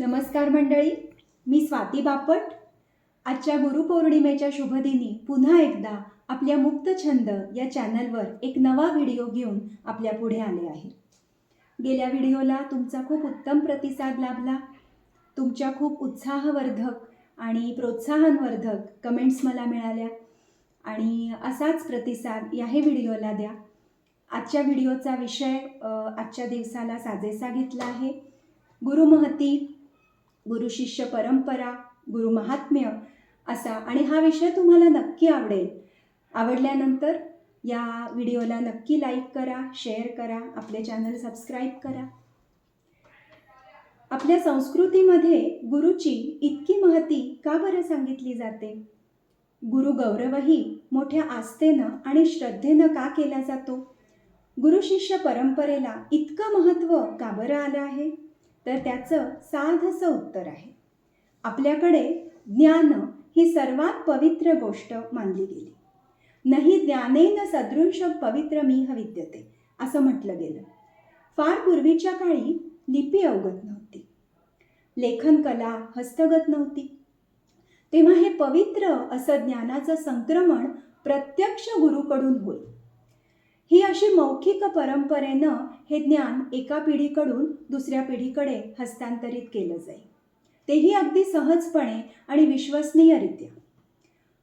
नमस्कार मंडळी मी स्वाती बापट. आजच्या गुरुपौर्णिमेच्या शुभदिनी पुन्हा एकदा आपल्या मुक्त छंद या चॅनलवर एक नवा व्हिडिओ घेऊन आपल्या पुढे आले आहे. गेल्या व्हिडिओला तुमचा खूप उत्तम प्रतिसाद लाभला. तुमच्या खूप उत्साहवर्धक आणि प्रोत्साहनवर्धक कमेंट्स मला मिळाल्या. आणि असाच प्रतिसाद याही व्हिडिओला द्या. आजच्या व्हिडिओचा विषय आजच्या दिवसाला साजेसा घेतला आहे. गुरुमहती गुरुशिष्य परंपरा गुरुमहात्म्य असा आणि हा विषय तुम्हाला नक्की आवडेल. आवडल्यानंतर या व्हिडिओला नक्की लाईक करा शेअर करा आपले चॅनल सबस्क्राईब करा. आपल्या संस्कृतीमध्ये गुरुची इतकी महती का बरं सांगितली जाते? गुरु गौरवही मोठ्या आस्थेनं आणि श्रद्धेनं का केला जातो? गुरुशिष्य परंपरेला इतकं महत्त्व का बरं आलं आहे? तर त्याचं साधसं उत्तर आहे. आपल्याकडे ज्ञान ही सर्वात पवित्र गोष्ट मानली गेली. नाही ज्ञानेन सदृश पवित्र मीह विद्यते असं म्हटलं गेलं. फार पूर्वीच्या काळी लिपी अवगत नव्हती. लेखन कला हस्तगत नव्हती. तेव्हा हे पवित्र असं ज्ञानाचं संक्रमण प्रत्यक्ष गुरुकडून होईल ही अशी मौखिक परंपरेनं हे ज्ञान एका पिढीकडून दुसऱ्या पिढीकडे हस्तांतरित केलं जाईल तेही अगदी सहजपणे आणि विश्वसनीयरित्या.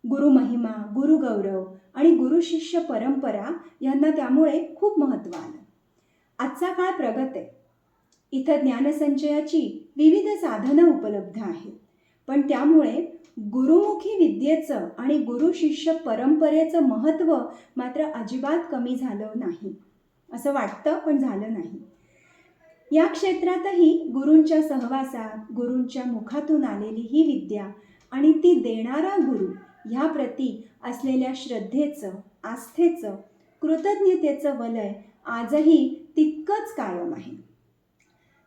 गुरुमहिमा गुरुगौरव आणि गुरुशिष्य परंपरा यांना त्यामुळे खूप महत्त्व आलं. आजचा काळ प्रगत आहे. इथं ज्ञानसंचयाची विविध साधनं उपलब्ध आहेत. पण त्यामुळे गुरुमुखी विद्येचं आणि गुरु शिष्य परंपरेचं महत्त्व मात्र अजिबात कमी झालं नाही. असं वाटतं पण झालं नाही. या क्षेत्रातही गुरूंच्या सहवासात गुरूंच्या मुखातून आलेली ही विद्या आणि ती देणारा गुरु ह्याप्रती असलेल्या श्रद्धेचं आस्थेचं कृतज्ञतेचं वलय आजही तितकंच कायम आहे.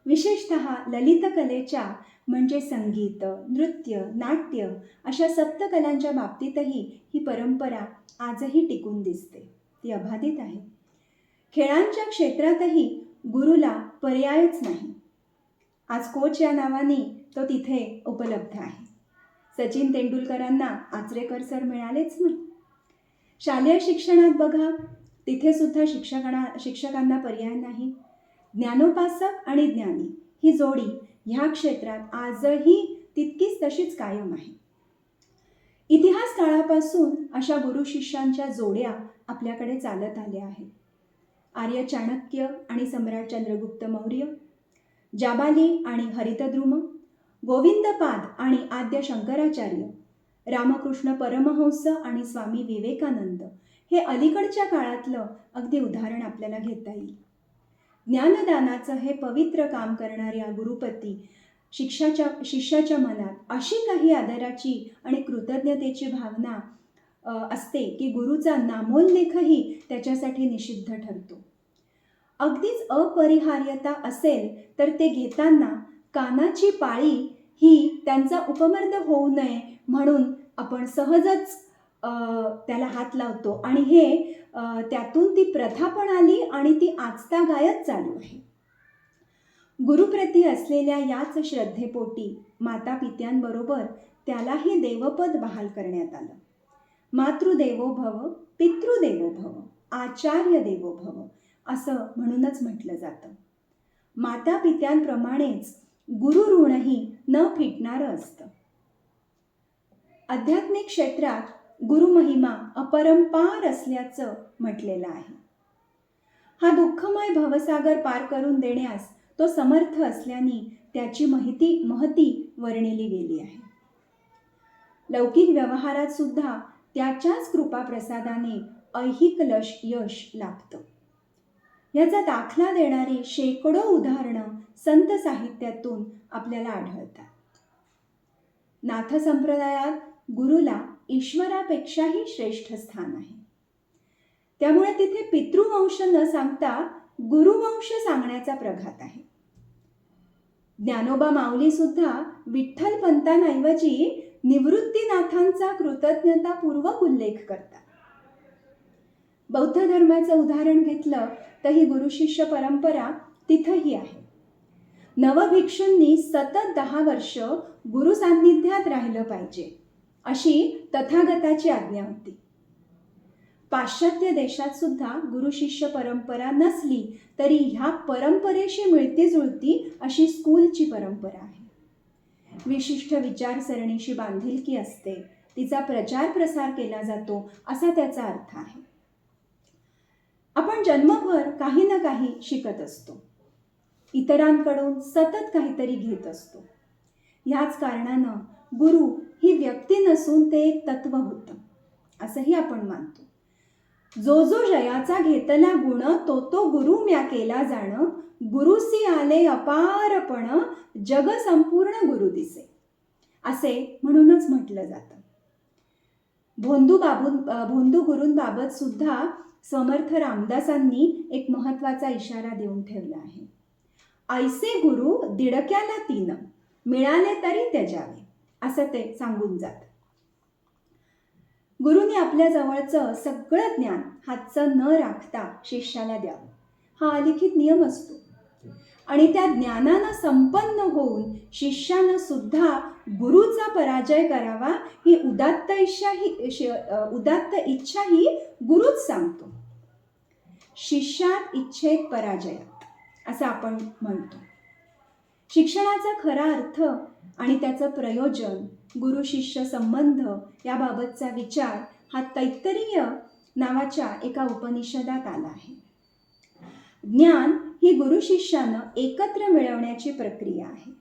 विशेषत ललितकलेच्या म्हणजे संगीत नृत्य नाट्य अशा सप्तकलांच्या बाबतीतही ही परंपरा आजही टिकून दिसते. ती अबाधित आहे. खेळांच्या क्षेत्रातही गुरुला पर्यायच नाही. आज कोच या नावाने तो तिथे उपलब्ध आहे. सचिन तेंडुलकरांना आचरेकर सर मिळालेच ना. शालेय शिक्षणात बघा तिथे सुद्धा शिक्षकांना शिक्षकांना पर्याय नाही. ज्ञानोपासक आणि ज्ञानी ही जोडी ह्या क्षेत्रात आजही तितकीच तशीच कायम आहे. इतिहास काळापासून अशा गुरु शिष्यांच्या जोड्या आपल्याकडे चालत आल्या आहेत. आर्य चाणक्य आणि सम्राट चंद्रगुप्त मौर्य जाबाली आणि हरितद्रुम गोविंदपाद आणि आद्य शंकराचार्य रामकृष्ण परमहंस आणि स्वामी विवेकानंद हे अलीकडच्या काळातलं अगदी उदाहरण आपल्याला घेता येईल. ज्ञानदानाचं हे पवित्र काम करणाऱ्या गुरुपती शिक्षाच्या शिष्याच्या मनात अशी काही आदराची आणि कृतज्ञतेची भावना असते की गुरुचा नामोल्लेखही त्याच्यासाठी निषिद्ध ठरतो. अगदीच अपरिहार्यता असेल तर ते घेताना कानाची पाळी ही त्यांचा उपमर्द होऊ नये म्हणून आपण सहजच त्याला हात लावतो. आणि हे त्यातून ती प्रथा पण आली आणि ती आजता गायत चालू आहे. गुरुप्रती असलेल्या याच श्रद्धेपोटी माता पित्यांबरोबर त्यालाही देवपद बहाल करण्यात आलं. मातृदेवो भव पितृदेवो भव आचार्य देवो भव असं म्हणूनच म्हटलं जातं. माता पित्यांप्रमाणेच गुरु ऋणही न फिटणारं असतं. आध्यात्मिक क्षेत्रात गुरुमहिमा अपरंपार असल्याचं म्हटलेलं आहे. हा दुःखमय भवसागर पार करून देण्यास तो समर्थ असल्याने त्याची माहिती महती वर्णिली गेली आहे. लौकिक व्यवहारात सुद्धा त्याच्याच कृपाप्रसादाने ऐहिक लश यश लाभतं. याचा दाखला देणारी शेकडो उदाहरणं संत साहित्यातून आपल्याला आढळतात. नाथ संप्रदायात गुरुला ईश्वरापेक्षाही श्रेष्ठ स्थान आहे. त्यामुळे तिथे पितृवंश न सांगता गुरुवंश सांगण्याचा प्रघात आहे. ज्ञानोबा माऊली सुद्धा विठ्ठल पंतांऐवजी निवृत्तीनाथांचा कृतज्ञतापूर्वक उल्लेख करतात. बौद्ध धर्माचं उदाहरण घेतलं तर ही गुरुशिष्य परंपरा तिथंही आहे. नवभिक्षूंनी सतत दहा वर्ष गुरु सान्निध्यात राहिलं पाहिजे. अशी तथागताची आज्ञा होती. पाश्चात्य देशात सुद्धा गुरु शिष्य परंपरा नसली तरी ह्या परंपरेशी मिळती जुळती अशी स्कूलची परंपरा आहे. विशिष्ट विचारसरणीशी बांधिलकी असते तिचा प्रचार प्रसार केला जातो असा त्याचा अर्थ आहे. आपण जन्मभर काही ना काही शिकत असतो. इतरांकडून सतत काहीतरी घेत असतो. ह्याच कारणानं गुरु ही व्यक्ती नसून ते एक तत्व होतं. असंही आपण मानतो. जो जो जयाचा घेतला गुण तो तो गुरु म्या केला जाण गुरुसी आले अपारपण जग संपूर्ण गुरु दिसे. असे म्हणूनच म्हटलं जातं. भोंदू बाबू भोंदू गुरूंबाबत सुद्धा समर्थ रामदासांनी एक महत्त्वाचा इशारा देऊन ठेवला आहे. ऐसे गुरु दिडक्याला तीन मिळाले तरी त्याजावे असं ते सांगून जात. गुरुने आपल्या जवळचं सगळं ज्ञान हातचं न राखता शिष्याला द्यावं. हा अलिखित नियम असतो. आणि त्या ज्ञानानं संपन्न होऊन शिष्यानं सुद्धा गुरुचा पराजय करावा ही उदात्त इच्छा ही उदात्त इच्छा ही गुरुच सांगतो. शिष्यात इच्छेत पराजयात असं आपण म्हणतो. शिक्षणाचा खरा अर्थ आणि त्याचं प्रयोजन गुरु शिष्य संबंध याबाबतचा विचार हा तैत्तरीय नावाच्या एका उपनिषदात आला आहे. ज्ञान ही गुरु शिष्यानं एकत्र मिळवण्याची प्रक्रिया आहे.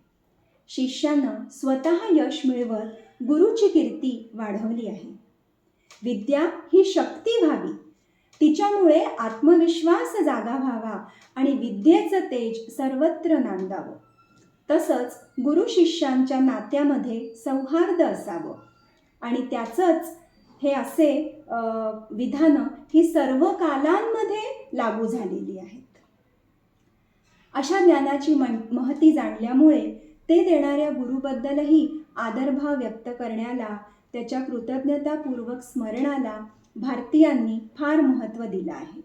शिष्यानं स्वतः यश मिळवत गुरुची कीर्ती वाढवली आहे. विद्या ही शक्ती व्हावी तिच्यामुळे आत्मविश्वास जागा व्हावा आणि विद्येचं तेज सर्वत्र नांदावं. तसंच गुरु शिष्यांच्या नात्यामध्ये सौहार्द असावं. आणि त्याचंच हे असे विधानं ही सर्व कालांमध्ये लागू झालेली आहेत. अशा ज्ञानाची महती जाणल्यामुळे ते देणाऱ्या गुरुबद्दलही आदरभाव व्यक्त करण्याला त्याच्या कृतज्ञतापूर्वक स्मरणाला भारतीयांनी फार महत्त्व दिलं आहे.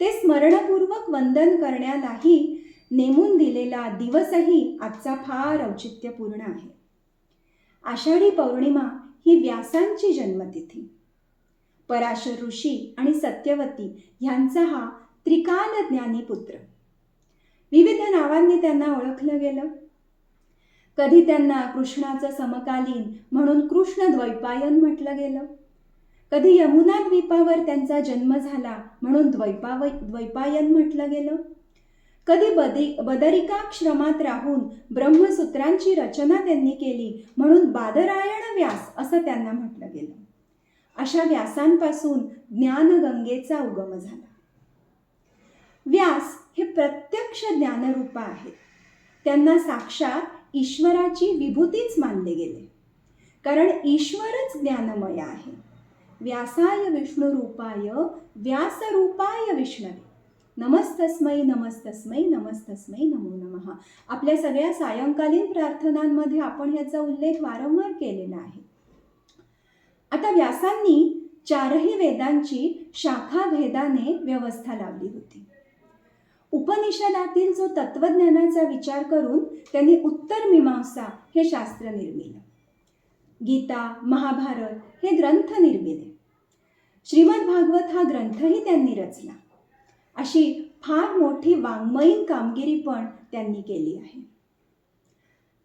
ते स्मरणपूर्वक वंदन करण्यालाही नेमून दिलेला दिवसही आजचा फार औचित्यपूर्ण आहे. आषाढी पौर्णिमा ही व्यासांची जन्मतिथी. पराशर ऋषी आणि सत्यवती ह्यांचा हा त्रिकाल ज्ञानी पुत्र. विविध नावांनी त्यांना ओळखलं गेलं. कधी त्यांना कृष्णाचं समकालीन म्हणून कृष्ण द्वैपायन म्हटलं गेलं. कधी यमुना द्वीपावर त्यांचा जन्म झाला म्हणून द्वैपाव द्वैपायन म्हटलं गेलं. कधी बदी बदरिकाश्रमात राहून ब्रह्मसूत्रांची रचना त्यांनी केली म्हणून बादरायण व्यास असं त्यांना म्हटलं गेलं. अशा व्यासांपासून ज्ञानगंगेचा उगम झाला. व्यास हे प्रत्यक्ष ज्ञानरूप आहेत. त्यांना साक्षात ईश्वराची विभूतीच मानले गेले. कारण ईश्वरच ज्ञानमय आहे. व्यासाय विष्णुरूपाय व्यासरूपाय विष्णवे. नमस्तस्मै नमस्तस्मै नमस्तस्मै नमो नमः. आपल्या सगळ्या सायंकालीन प्रार्थनांमध्ये आपण ह्याचा उल्लेख वारंवार केलेला आहे. आता व्यासांनी चारही वेदांची शाखा भेदाने व्यवस्था लावली होती. उपनिषदातील जो तत्वज्ञानाचा विचार करून त्यांनी उत्तर मीमांसा हे शास्त्र निर्मिलं. गीता महाभारत हे ग्रंथ निर्मिले. श्रीमद भागवत हा ग्रंथही त्यांनी रचला. अशी फार मोठी वाङ्मयीन कामगिरी पण त्यांनी केली आहे.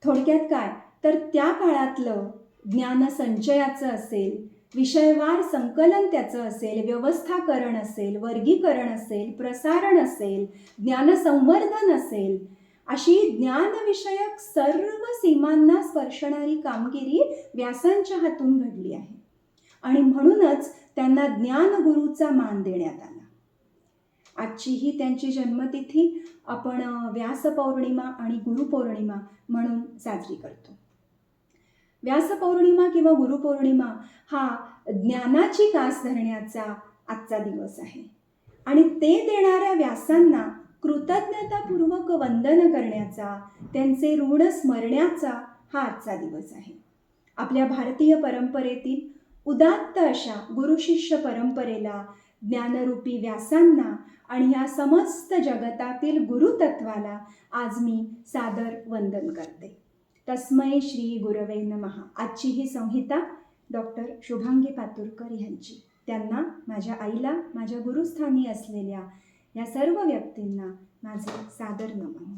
थोडक्यात काय? तर त्या काळातलं ज्ञानसंचयाचं असेल विषयवार संकलन त्याचं असेल व्यवस्थाकरण असेल वर्गीकरण असेल प्रसारण असेल ज्ञानसंवर्धन असेल अशी ज्ञानविषयक सर्व सीमांना स्पर्शणारी कामगिरी व्यासांच्या हातून घडली आहे. आणि म्हणूनच त्यांना ज्ञानगुरूचा मान देण्यात आला. आजची ही त्यांची जन्मतिथी आपण व्यासपौर्णिमा आणि गुरुपौर्णिमा म्हणून साजरी करतो. व्यासपौर्णिमा किंवा गुरुपौर्णिमा हा ज्ञानाची कास धरण्याचा आजचा दिवस आहे. आणि ते देणाऱ्या व्यासांना कृतज्ञतापूर्वक वंदन करण्याचा त्यांचे ऋण स्मरण्याचा हा आजचा दिवस आहे. आपल्या भारतीय परंपरेतील उदात्त अशा गुरुशिष्य परंपरेला ज्ञानरूपी व्यासांना आणि या समस्त जगतातील गुरुतत्वाला आज मी सादर वंदन करते. तस्मै श्री गुरवे महा आजची ही संहिता डॉक्टर शुभांगी पातुरकर यांची. त्यांना माझ्या आईला माझ्या गुरुस्थानी असलेल्या या सर्व व्यक्तींना माझे सादर नमन